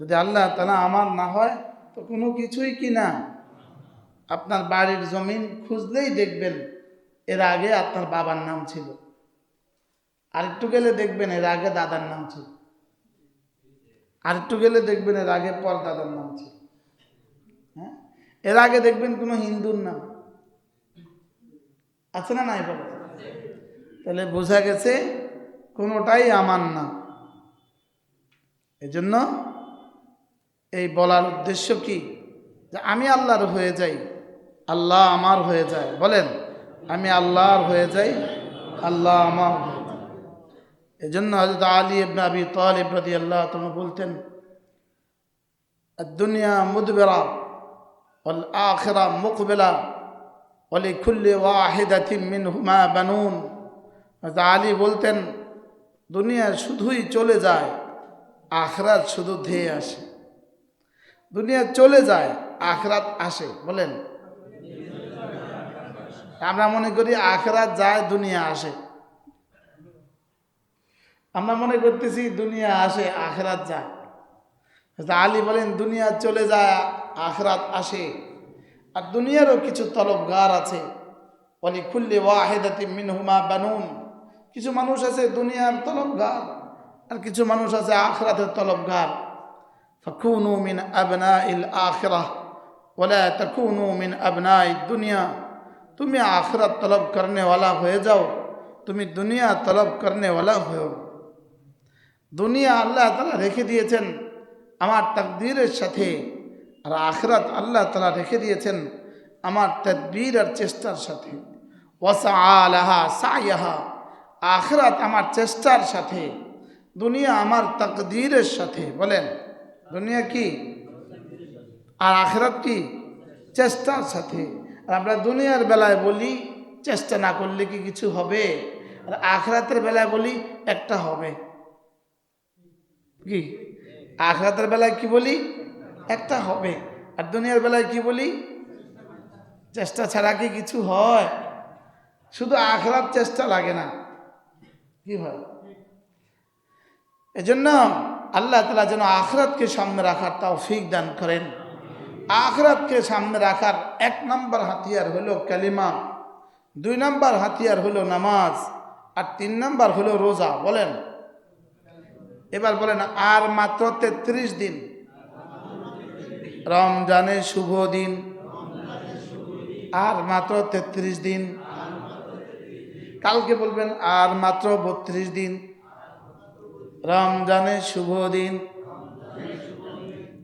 যদি আল্লাহ তালা আমার না হয়, তো কোনো কিছুই কি না? আপনার বাড়ির জমিন খুঁজলেই দেখবেন এর আগে আপনার বাবার নাম ছিল। আরেকটু গেলে দেখবেন এর আগে দাদার নাম ছিল। আরেকটু গেলে দেখবেন এর আগে পর দাদার নাম ছিল। হ্যাঁ? এর আগে দেখবেন কোনো হিন্দুর নাম। আছে না নাই বাবা? তাহলে বোঝা গেছে কোনোটাই আমার না। এজন্য এই বলার উদ্দেশ্য কি? যে আমি আল্লাহর হয়ে যাই, আল্লাহ আমার হয়ে যায়। বলেন, আমি আল্লাহর হয়ে যাই, আল্লাহ আমার এই জন্য হজরত আলী ইবনা আবি তালিব রাদি আল্লাহ তুমি বলতেন দুনিয়া মুদবেলা অল আখেরা মুখবেলা অলি খুল্লি ওয়াহেদিন হুমা বানুন আলী বলতেন, দুনিয়া শুধুই চলে যায় আখরা শুধু ধেয়ে আসে। দুনিয়া চলে যায়, আখরাত আসে, বলেন। আমরা মনে করি আখরাত যায়, দুনিয়া আসে। আমরা মনে করতেছি দুনিয়া আসে, আখরাত যায়। আলী বলেন, দুনিয়া চলে যায়, আখরাত আসে। আর দুনিয়ারও কিছু তলবগার আছে। বলি খুললে ওয়াহেদাতি মিনহুমা বানুন। কিছু মানুষ আছে দুনিয়ার তলবগার আর কিছু মানুষ আছে আখরাতের তলবগার فكونوا من أبناء الآخرة ولا تكونوا من أبناء الدنيا তুমি আখরাত তলব করনে ওয়ালা হয়ে যাও তুমি দুনিয়া তলব করনে ওয়ালা হয়েও দুনিয়া আল্লাহ তালা রেখে দিয়েছেন আমার তাকদীরের সাথে আর আখরাত আল্লাহ তালা রেখে দিয়েছেন আমার তদবির আর চেষ্টার সাথে ওয়াসা আলাহা সাইয়াহা আখরাত আমার চেষ্টার সাথে দুনিয়া আমার তাকদীরের সাথে বলেন দুনিয়া কি? আর আখরাত কি? চেষ্টার সাথে। আর আমরা দুনিয়ার বেলায় বলি, চেষ্টা না করলে কি কিছু হবে? আর আখরাতের বেলায় বলি, একটা হবে। কি? আখরাতের বেলায় কি বলি? একটা হবে। আর দুনিয়ার বেলায় কি বলি? চেষ্টা ছাড়া কি কিছু হয়? শুধু আখরাত চেষ্টা লাগে না। কি হয়? এজন্য আল্লাহ তালা যেন আখরাতকে সামনে রাখার তাও ফিক দান করেন। আখরাতকে সামনে রাখার এক নম্বর হাতিয়ার হলো কালিমা, দুই নম্বর হাতিয়ার হলো নামাজ, আর তিন নম্বর হলো রোজা। বলেন। এবার বলেন, আর মাত্র তেত্রিশ দিন। রমজানের শুভ দিন। আর মাত্র তেত্রিশ দিন। কালকে বলবেন, আর মাত্র বত্রিশ দিন। রমজানের শুভ দিন।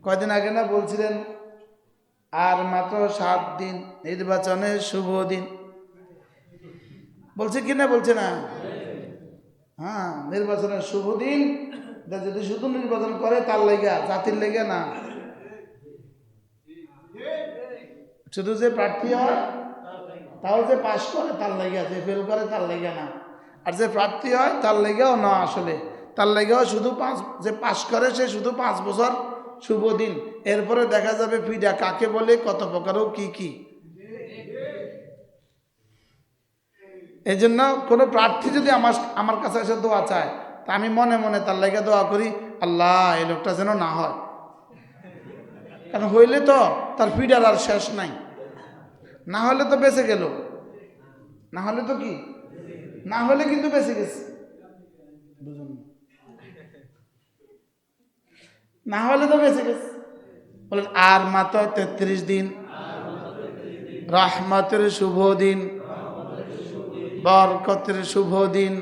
কয়দিন আগে না বলছিলেন, আর মাত্র সাত দিন নির্বাচনের শুভ দিন। বলছে কি না বলছে না? হ্যাঁ নির্বাচনের শুভ দিন। যদি শুধু নির্বাচন করে, তার লেগা, জাতির লেগে না। শুধু যে প্রার্থী হয়, তাও যে পাশ করে, তার লেগে, যে ফেল করে, তার লেগে না। আর যে প্রার্থী হয়, তার লেগেও না আসলে। তার লেগেও শুধু পাঁচ, যে পাশ করে সে শুধু পাঁচ বছর শুভ দিন। এরপরে দেখা যাবে ফিডা কাকে বলে? কত প্রকারও কি কি? এই জন্য কোনো প্রার্থী যদি আমার আমার কাছে এসে দোয়া চায়, তা আমি মনে মনে তার লেগে দোয়া করি, আল্লাহ, এই লোকটা যেন না হয়। কারণ হইলে তো তার ফিডার আর শেষ নাই। না হলে তো বেঁচে গেল। না হলে তো কি? না হলে কিন্তু বেঁচে গেছে বুঝুন না। না হলে তো বেঁচে গেছে। বলেন, আর মাত্র তেত্রিশ দিন। রহমতের শুভ দিন। বরকতের শুভ দিন।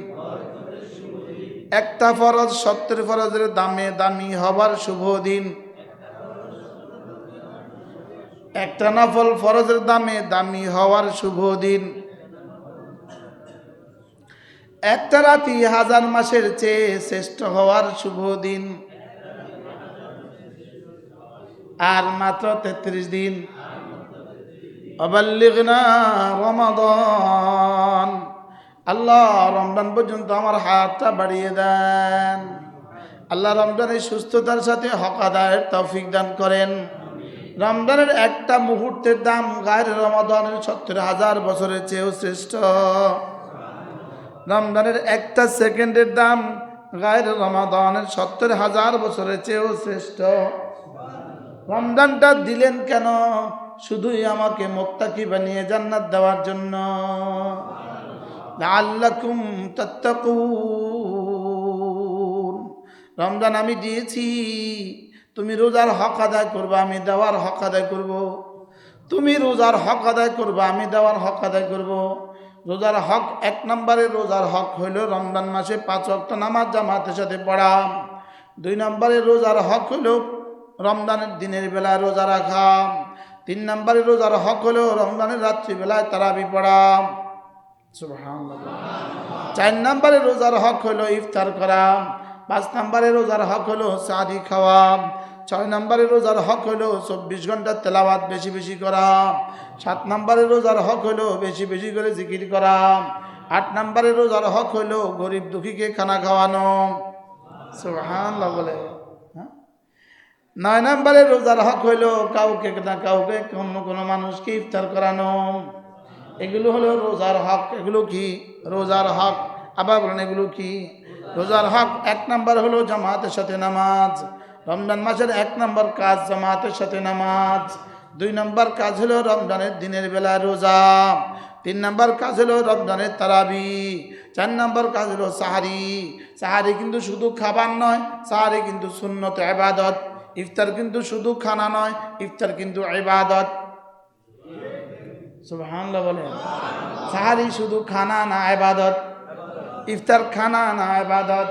একটা ফরজ সত্তর ফরজের দামে দামি হবার শুভ দিন। একটা নফল ফরজের দামে দামি হওয়ার শুভ দিন। একটা রাতি হাজার মাসের চেয়ে শ্রেষ্ঠ হওয়ার শুভ দিন। আর মাত্র তেত্রিশ দিন। রমাদন। আল্লাহ রমজান পর্যন্ত আমার হাতটা বাড়িয়ে দেন। আল্লাহ রমজানের সুস্থতার সাথে হক আদায়ের তৌফিক দান করেন। রমজানের একটা মুহূর্তের দাম গায়ের রমাদানের সত্তর হাজার বছরের চেয়েও শ্রেষ্ঠ। রমজানের একটা সেকেন্ডের দাম গায়ের রমাদানের সত্তর হাজার বছরের চেয়েও শ্রেষ্ঠ। রমজানটা দিলেন কেন শুধুই আমাকে মোক্তাকি বানিয়ে জান্নাত দেওয়ার জন্য লাল্লাকুম তাত্তাকুন রমজান আমি দিয়েছি, তুমি রোজার হক আদায় করবে, আমি দেওয়ার হক আদায় করব। তুমি রোজার হক আদায় করবে, আমি দেওয়ার হক আদায় করব। রোজার হক এক নম্বরে রোজার হক হইল রমজান মাসে পাঁচ অক্ট নামাজ জামাতের সাথে পড়া দুই নম্বরে রোজার হক হইল রমজানের দিনের বেলায় রোজা রাখা তিন নম্বরে রোজার হক হলো রমজানের রাত্রিবেলায় তারাবি পড়া। সুবহানাল্লাহ। চার নম্বরে রোজার হক হলো ইফতার করা। পাঁচ নম্বরে রোজার হক হলো সাদি খাওয়া। ছয় নম্বরে রোজার হক হলো চব্বিশ ঘণ্টা তেলাওয়াত বেশি বেশি করা। সাত নম্বরে রোজার হক হলো বেশি বেশি করে জিকির করা। আট নম্বরে রোজার হক হলো গরিব দুঃখীকে খানা খাওয়ানো। সুবহানাল্লাহ বলে। নয় নম্বরে রোজার হক হইল কাউকে না কাউকে অন্য কোনো মানুষকে ইফতার করানো। এগুলো হলো রোজার হক। এগুলো কি? রোজার হক। আবার বলেন, এগুলো কি? রোজার হক এক নম্বর হলো জামাতের সাথে নামাজ। রমজান মাসের এক নম্বর কাজ জামাতের সাথে নামাজ। দুই নম্বর কাজ হলো রমজানের দিনের বেলা রোজা। তিন নম্বর কাজ হলো রমজানের তারাবি। চার নম্বর কাজ হলো সাহারি। সাহারি কিন্তু শুধু খাবার নয়, সাহারি কিন্তু সুন্নত এবাদত ইফতার কিন্তু শুধু খানা নয়, ইফতার কিন্তু ইবাদত। সুবহানাল্লাহ বলেন। সাহারি শুধু খানা না ইবাদত। ইফতার খানা না ইবাদত।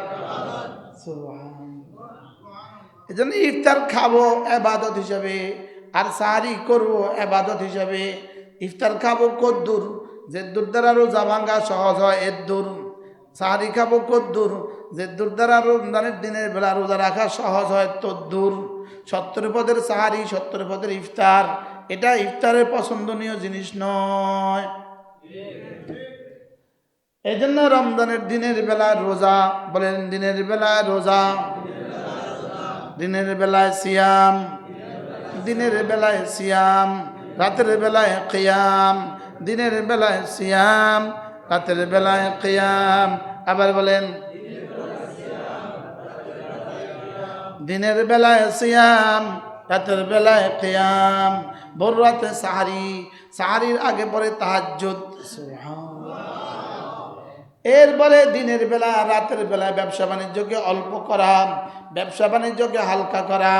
সুবহানাল্লাহ। এজন্য ইফতার খাব এবাদত হিসাবে, আর সাহারি করব এবাদত হিসাবে। ইফতার খাব কদ্দুর, যে দূর দ্বারা রোজা ভাঙ্গা সহজ হয়, এর দূর। সাহারি খাব কদ্দুর, যে দূর দ্বারা রমজানের দিনের বেলা রোজা রাখা সহজ হয়, তদ্দুর। সত্তর পদের সাহারি সত্তর পদের ইফতার। এটা ইফতারের পছন্দনীয় জিনিস নয়। এই জন্য রমজানের দিনের বেলায় রোজা, বলেন দিনের বেলায় রোজা। দিনের বেলায় সিয়াম। দিনের বেলায় সিয়াম, রাতের বেলায় কিয়াম। দিনের বেলায় সিয়াম, রাতের বেলায় কিয়াম। আবার বলেন দিনের বেলায় সিয়াম, রাতের বেলায় কিয়াম, ভোর রাতে সাহারি, সাহারির আগে পরে সুবহানাল্লাহ। এরপরে দিনের বেলা রাতের বেলায় ব্যবসা বাণিজ্যকে অল্প করা, ব্যবসা বাণিজ্যকে হালকা করা,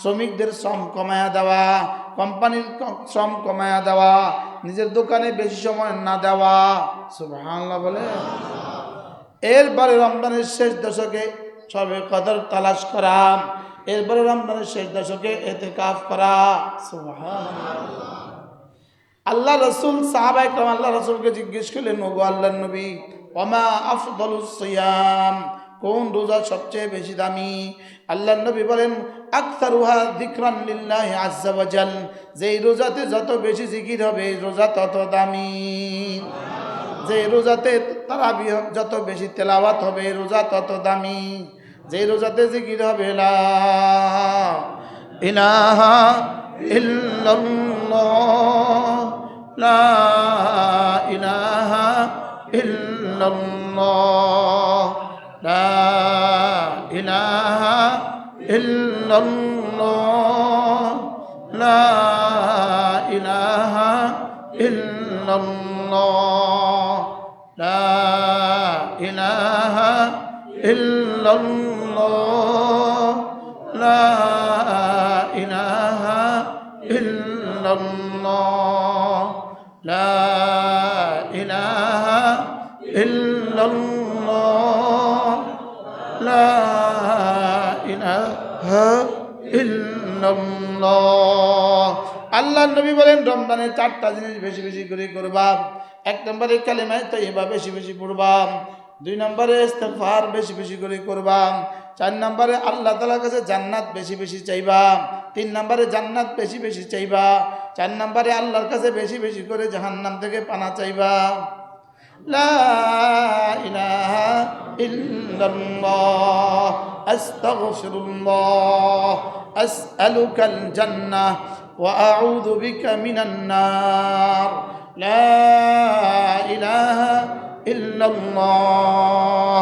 শ্রমিকদের শ্রম কমায়া দেওয়া, কোম্পানির শ্রম কমায়া দেওয়া, নিজের দোকানে বেশি সময় না দেওয়া। সুবহানাল্লাহ বলে। এরপরে রমজানের শেষ দশকে সবে কদর তালাশ করা। এরপরে রমজানের শেষ দশকে এতে কাফ করা আল্লাহ রসুল, সাহাবা একরাম আল্লাহ রসুলকে জিজ্ঞেস করলেন, ওগো আল্লাহ নবী, ওমা আফদলুস সিয়াম, কোন রোজা সবচেয়ে বেশি দামি? আল্লাহ নবী বলেন আক্তারুহা যিকরান লিল্লাহি আজ্জা ওয়া জাল, যেই রোজাতে যত বেশি জিকির হবে, রোজা তত দামি। যে রোজাতে তারাবি যত বেশি তেলাওয়াত হবে, রোজা তত দামি। যে রোজাতে জিকির হবে লা ইলাহা ইল্লাল্লাহ, লা ইলাহা ইল্লাল্লাহ, লা ইলাহা ইল্লাল্লাহ, লা ইলাহা ইল্লাল্লাহ, লা ইলাহা ইল্লাল্লাহ। لا إله إلا الله لا إله إلا الله لا إله إلا الله আল্লাহ নবী বলেন, রমজানে চারটা জিনিস বেশি বেশি করে করবা এক নম্বরে কালেমায় তাইবা বেশি বেশি পড়বা দুই নম্বরে ইস্তেফার বেশি বেশি করে করবাম। চার নম্বরে আল্লাহ তালার কাছে জান্নাত বেশি বেশি চাইবাম। তিন নম্বরে জান্নাত বেশি বেশি চাইবা চার নম্বরে আল্লাহর কাছে বেশি বেশি করে জাহান্নাম থেকে পানা চাইবা লা ইলাহা লা إلا الله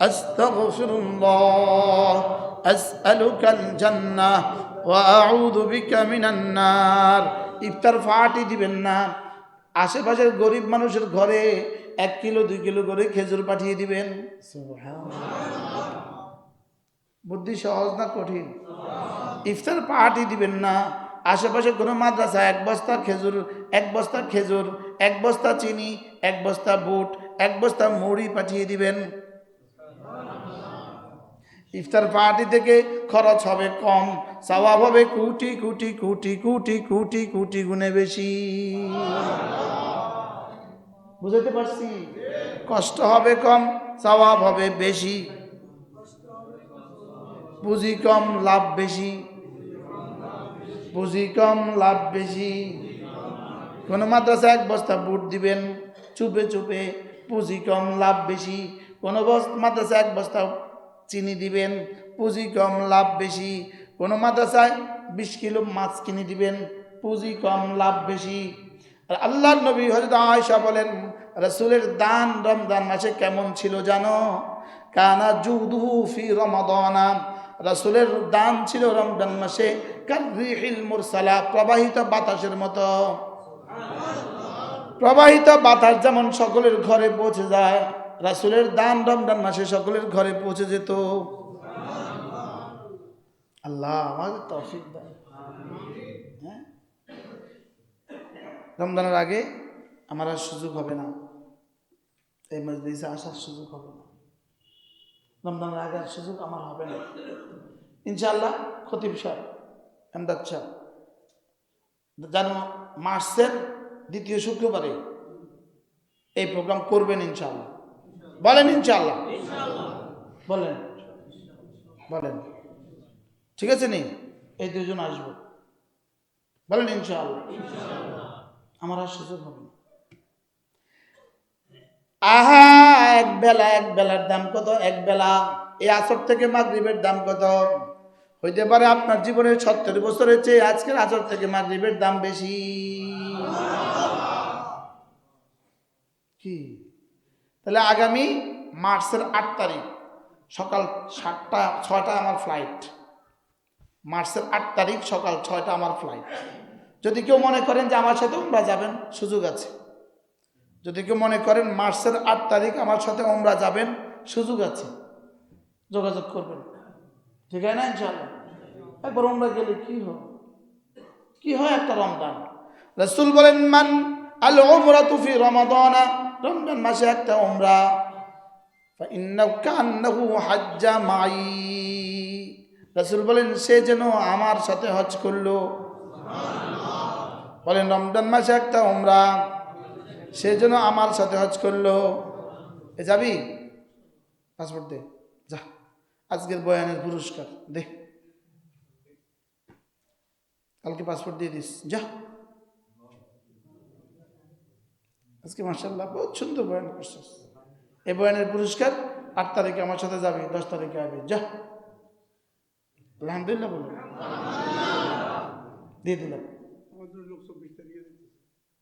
أستغفر الله أسألك الجنة وأعوذ بك من النار ইফতার ফাটি দিবেন না আশেপাশের গরিব মানুষের ঘরে এক কিলো দুই কিলো করে খেজুর পাঠিয়ে দিবেন বুদ্ধি সহজ না কঠিন ইফতার পাহাটি দিবেন না আশেপাশে কোনো মাদ্রাসা এক বস্তা খেজুর এক বস্তা খেজুর এক বস্তা চিনি এক বস্তা বুট এক বস্তা মুড়ি পাঠিয়ে দিবেন। ইফতার পার্টি থেকে খরচ হবে কম, সওয়াব হবে কুটি কুটি কুটি কুটি কুটি কুটি গুণে বেশি। বুঝতে পারছি? কষ্ট হবে কম, সওয়াব হবে বেশি। পুঁজি কম, লাভ বেশি। পুঁজি কম, লাভ বেশি। কোনো মাদ্রাসা এক বস্তা বুট দিবেন। চুপে চুপে পুঁজি কম লাভ বেশি। কোনো মাদ্রাসা এক বস্তা চিনি দিবেন পুঁজি কম লাভ বেশি। কোনো মাদ্রাসায় বিশ কিলো মাছ কিনে দিবেন পুঁজি কম লাভ বেশি। আর আল্লাহ নবী হজরত আয়সা বলেন, রসুলের দান রমজান মাসে কেমন ছিল জানো? কানা জুদুহু ফি রমাদানা। রসুলের দান ছিল রমজান মাসে কারিহিল মুরসালা? প্রবাহিত বাতাসের মতো। প্রবাহিত বাতাস যেমন সকলের ঘরে পৌঁছে যায়, রাসুলের দান রমজান মাসে সকলের ঘরে পৌঁছে যেত। আল্লাহ আমাদের তৌফিক দেয় হ্যাঁ? রমজানের আগে আমার আর সুযোগ হবে না। এই মজলিসে আসার সুযোগ হবে না। রমজানের আগে আর সুযোগ আমার হবে না। ইনশাআল্লাহ খতিব সাহেব এমদাদ সাহেব মার্চের দ্বিতীয় শুক্রবারে। এই প্রোগ্রাম করবেন ইনশাল্লাহ বলেন ইনশাল্লাহ বলেন। বলেন। ঠিক আছে নি? এই দুজন আসব। বলেন ইনশাআল্লাহ। আমার আর সুযোগ হবে না। আহা এক বেলা এক বেলার দাম কত? এক বেলা। এই আসর থেকে মাগরিবের দাম কত? হইতে পারে আপনার জীবনের সত্তর বছরের চেয়ে আজকের আসর থেকে মাগরিবের দাম বেশি। কি? তাহলে আগামী মার্চের আট তারিখ, সকাল সাতটা, ছয়টা আমার ফ্লাইট মার্চের আট তারিখ, সকাল ছয়টা আমার ফ্লাইট যদি কেউ মনে করেন যে আমার সাথে ওমরা যাবেন, সুযোগ আছে। যদি কেউ মনে করেন মার্চের আট তারিখ আমার সাথে ওমরা যাবেন, সুযোগ আছে। যোগাযোগ করবেন। ঠিক আছে না ইনশাল্লাহ একবার ওমরা গেলে কি হয়? কি হয় একটা রমজান? রসুল বলেন, মান আল ওমরা তুফি রমাদানা রমজান মাসে একটা ওমরা হাজ্জা মাই রাসুল বলেন, সে যেন আমার সাথে হজ করল। বলেন, রমজান মাসে একটা ওমরা সে যেন আমার সাথে হজ করল। এ যাবি? পাসপোর্ট দে। যা, আজকের বয়ানের পুরস্কার দে। কালকে পাসপোর্ট দিয়ে দিস। যা। আজকে মার্শাল্লাহ বহুত সুন্দর বয়ান করছিস। এই বয়ানের পুরস্কার আট তারিখে আমার সাথে যাবি, দশ তারিখে আবি। যা। আলহামদুলিল্লাহ বলুন। দিয়ে দিলাম।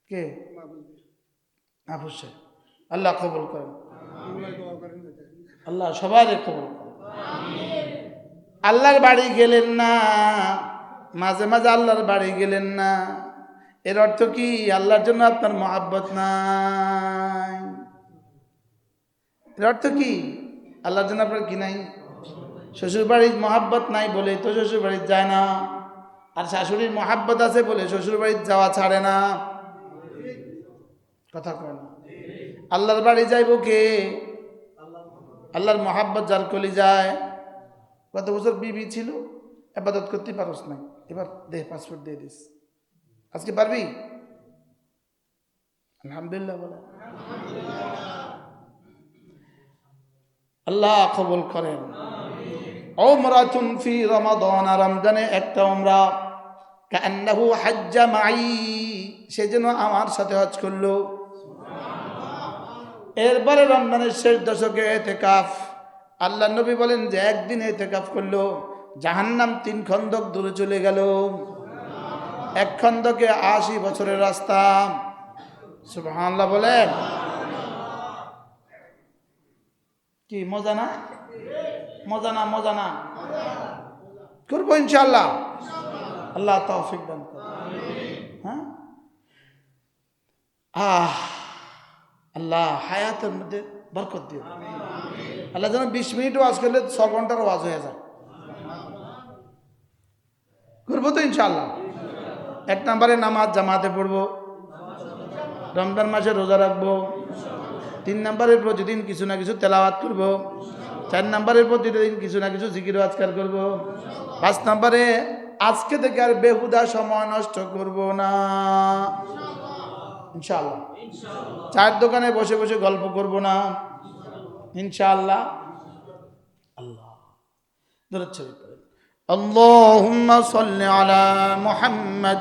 কে? অবশ্যই আল্লাহ কবুল করেন। আল্লাহ সবাই কবুল আল্লাহর বাড়ি গেলেন না, মাঝে মাঝে আল্লাহর বাড়ি গেলেন না। এর অর্থ কি? আল্লাহর জন্য আপনার মহাব্বত নাই। এর অর্থ কি? আল্লাহর জন্য আপনার কি নাই? শ্বশুর বাড়ির মহাব্বত নাই বলে তো শ্বশুর বাড়ির যায় না। আর শাশুড়ির মহাব্বত আছে বলে শ্বশুর বাড়ির যাওয়া ছাড়ে না। কথা কয় না। আল্লাহর বাড়ি যাইব কে? আল্লাহর মহাব্বত যার কলি যায়। কত বছর বিবি ছিল? আবাদত করতে পারস নাই। এবার দে পাসপোর্ট দিয়ে দিস। আজকে পারবি? আলহামদুলিল্লাহ বলে। আল্লাহ কবুল করেন। ওমরাতুন ফি রমাদান, রমজানে একটা ওমরা কান্নাহু হাজ্জা মাই, সে যেন আমার সাথে হজ করল। এরপরে রমজানের শেষ দশকে এতেকাফ। আল্লাহ নবী বলেন যে একদিন এতেকাফ করল, জাহান্নাম তিন খন্দক দূরে চলে গেল। এক খন্দকে আশি বছরের রাস্তা। সুবহানাল্লাহ বলেন। কি, মজা না? মজা না মজা না? করব ইনশাল্লাহ আল্লাহ তৌফিক দান হ্যাঁ? আহ, আল্লাহ হায়াতের মধ্যে বরকত দিও। আল্লাহ যেন বিশ মিনিট ওয়াজ করলে ছ ঘণ্টার ওয়াজ হয়ে যায়। করব তো ইনশাল্লাহ এক নম্বরে নামাজ জামাতে পড়বো রমজান মাসে রোজা রাখবো তিন নম্বরের প্রতিদিন কিছু না কিছু তেলাওয়াত করব চার নম্বরের প্রতিদিন কিছু না কিছু জিকির আজকার করব পাঁচ নম্বরে আজকে থেকে আর বেহুদা সময় নষ্ট করব না ইনশাআল্লাহ চায়ের দোকানে বসে বসে গল্প করব না ইনশাআল্লাহ আল্লাহ দূরের ছবি পড়েন اللهم صل على محمد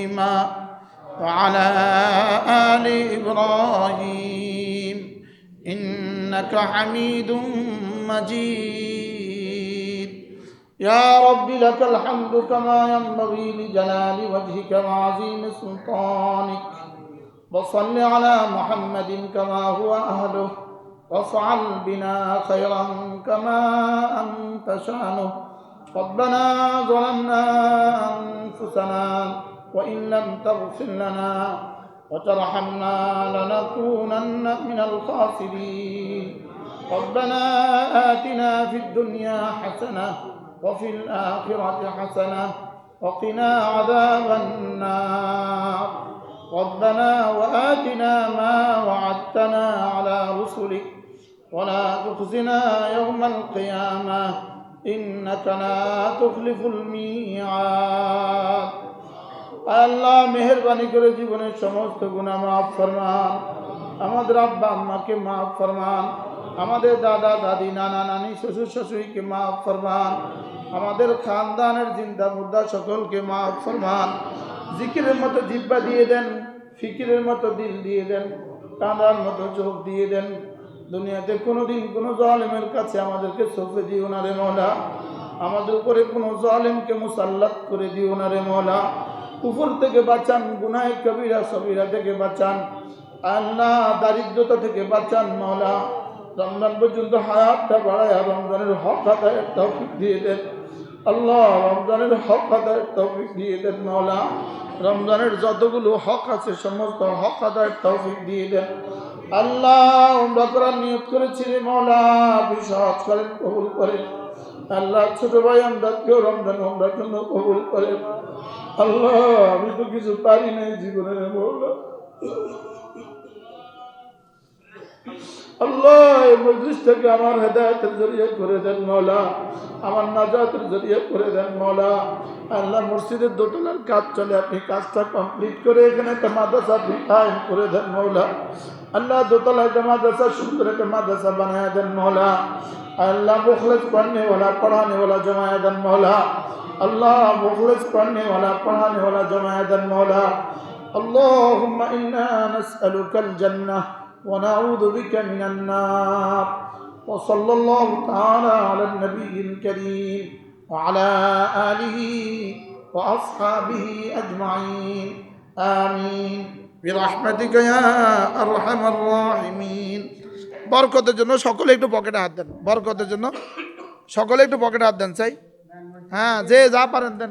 وعلى آل إبراهيم إنك حميد مجيد. يا رب لك الحمد كما ينبغي لجلال وجهك وعظيم سلطانك. وصل على محمد كما هو أهله. وافعل بنا خيرا كما أنت شأنه. ربنا ظلمنا أنفسنا وإن لم تغفر لنا وترحمنا لنكونن من الخاسرين. ربنا آتنا في الدنيا حسنة وفي الآخرة حسنة وقنا عذاب النار. ربنا وآتنا ما وعدتنا على رسلك. ولا تخزنا يوم القيامة. إنك لا تخلف الميعاد. আল্লাহ মেহরবানি করে জীবনের সমস্ত গুণা মাফ ফরমান। আমাদের আব্বা আম্মাকে মাফ ফরমান। আমাদের দাদা, দাদি, নানা, নানি, শ্বশুর শাশুড়িকে মাফ ফরমান। আমাদের খানদানের জিন্দা মুদ্রা সকলকে মাফ ফরমান। জিকিরের মতো জিব্বা দিয়ে দেন, ফিকিরের মতো দিল দিয়ে দেন, কাঁদার মতো চোখ দিয়ে দেন। দুনিয়াতে কোনো দিন কোনো জালেমের কাছে আমাদেরকে সফে দিও না রে মৌলা। আমাদের উপরে কোনো জালেমকে মুসাল্লাত করে দিও না রে মৌলা। কুফর থেকে বাঁচান, গুনায় কবিরা, সবিরা থেকে বাঁচান, আল্লাহ দারিদ্রতা থেকে বাঁচান মৌলা রমজান পর্যন্ত হায়াতটা বাড়ায় রমজানের হক আদায়ের তৌফিক দিয়ে দেন। আল্লাহ রমজানের হক আদায়ের তৌফিক দিয়ে দেন মৌলা রমজানের যতগুলো হক আছে, সমস্ত হক আদায়ের তৌফিক দিয়ে দেন। আল্লাহ, আমরা নিয়ত করেছি রে বিশ্বাস করেন কবুল করেন। আল্লাহ, ছোট ভাই, আমরা কেউ রমজান আমরা জন্য কবুল করে আল্লাহ, আমি তো কিছু পারি নাই জীবনে মৌলা আল্লাহ, এই মজলিস থেকে আমার হেদায়তের জড়িয়ে করে দেন মৌলা আমার নাজাতের জড়িয়ে করে দেন মৌলা আল্লাহ, মসজিদের দোতলার কাজ চলে, আপনি কাজটা কমপ্লিট করে এখানে একটা মাদ্রাসা বিকায়ম করে দেন মৌলা আল্লাহ দোতলা একটা মাদ্রাসা, সুন্দর একটা মাদ্রাসা বানায় দেন মৌলা আল্লাহ মুখলেজ পড়নে ওলা পড়ানে ওলা জমায় দেন মৌলা আল্লাহ মুখলেজ পড়নে ওলা পড়ানে ওলা জমায় দেন মৌলা اللهم إنا نسألك الجنة ونعوذ بك من النار وصلى الله تعالى على النبي الكريم وعلى آله وأصحابه أجمعين آمين برحمتك يا أرحم الراحمين বরকতের জন্য সকলে একটু পকেটে হাত দেন বরকতের জন্য সকলে একটু পকেটে হাত দেন চাই হ্যাঁ যে যা পারেন দেন